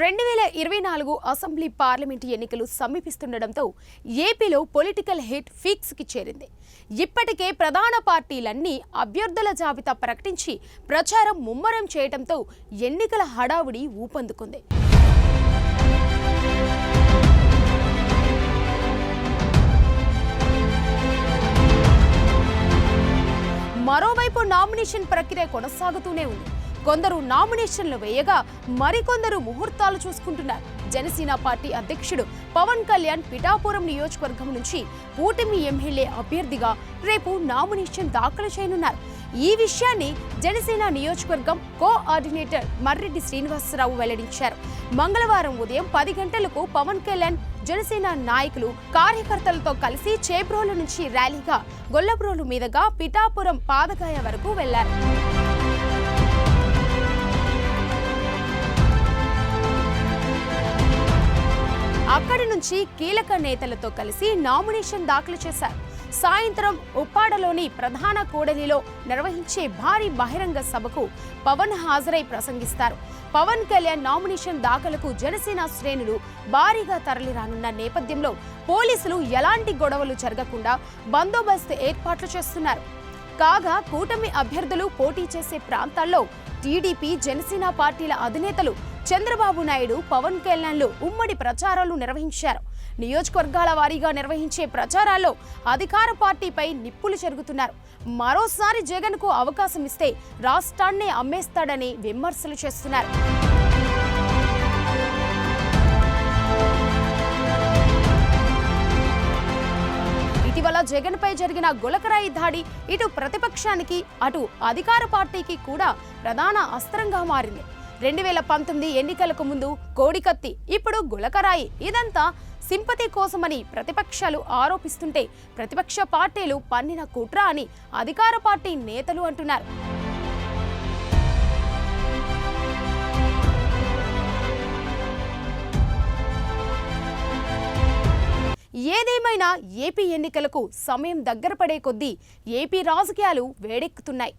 రెండు వేల ఇరవై నాలుగు అసెంబ్లీ పార్లమెంటు ఎన్నికలు సమీపిస్తుండటంతో ఏపీలో పొలిటికల్ హిట్ ఫిక్స్కి చేరింది. ఇప్పటికే ప్రధాన పార్టీలన్నీ అభ్యర్థుల జాబితా ప్రకటించి ప్రచారం ముమ్మరం చేయడంతో ఎన్నికల హడావుడి ఊపందుకుంది. మరోవైపు నామినేషన్ ప్రక్రియ కొనసాగుతూనే ఉంది. కొందరు నామినేషన్లు వేయగా మరికొందరు ముహూర్తాలు చూసుకుంటున్నారు. జనసేన పార్టీ అధ్యక్షుడు పవన్ కళ్యాణ్ పిఠాపురం నియోజకవర్గం నుంచి కూటమి ఎమ్మెల్యే అభ్యర్థిగా రేపు నామినేషన్ దాఖలు చేయనున్నారు. ఈ విషయాన్ని జనసేన నియోజకవర్గం కోఆర్డినేటర్ మర్రెడ్డి శ్రీనివాసరావు వెల్లడించారు. మంగళవారం ఉదయం పది గంటలకు పవన్ కళ్యాణ్ జనసేన నాయకులు కార్యకర్తలతో కలిసి చేబ్రోలు నుంచి ర్యాలీగా గొల్లబ్రోలు మీదుగా పిఠాపురం పాదగాయ వరకు వెళ్ళారు. అక్కడి నుంచి కీలక నేతలతో కలిసి నామినేషన్ దాఖలు చేశారు. సాయంత్రం ఉప్పాడలోని ప్రధాన కూడలిలో నిర్వహించే భారీ బహిరంగ సభకు పవన్ హాజరై ప్రసంగిస్తారు. పవన్ కళ్యాణ్ నామినేషన్ దాఖలకు జనసేన శ్రేణులు భారీగా తరలిరానున్న నేపథ్యంలో పోలీసులు ఎలాంటి గొడవలు జరగకుండా బందోబస్తు ఏర్పాట్లు చేస్తున్నారు. కాగా కూటమి అభ్యర్థులు పోటీ చేసే ప్రాంతాల్లో టీడీపీ జనసేన పార్టీల అధినేతలు చంద్రబాబు నాయుడు పవన్ కళ్యాణ్లు ఉమ్మడి ప్రచారాలు నిర్వహించారు. నియోజకవర్గాల వారీగా నిర్వహించే ప్రచారాల్లో అధికార పార్టీపై నిప్పులు చెరుగుతున్నారు. మరోసారి జగన్కు అవకాశం ఇస్తే రాష్ట్రాన్నే అమ్మేస్తాడని విమర్శలు చేస్తున్నారు. ఇటీవల జగన్ పై జరిగిన గులకరాయి దాడి ఇటు ప్రతిపక్షానికి అటు అధికార పార్టీకి కూడా ప్రధాన అస్త్రంగా మారింది. రెండు వేల పంతొమ్మిది ఎన్నికలకు ముందు కోడికత్తి ఇప్పుడు గులకరాయి. ఇదంతా సింపతి కోసమని ప్రతిపక్షాలు ఆరోపిస్తుంటే ప్రతిపక్ష పార్టీలు పన్నిన కుట్ర అని అధికార పార్టీ నేతలు అంటున్నారు. ఏదేమైనా ఏపీ ఎన్నికలకు సమయం దగ్గర పడే కొద్దీ ఏపీ రాజకీయాలు వేడెక్కుతున్నాయి.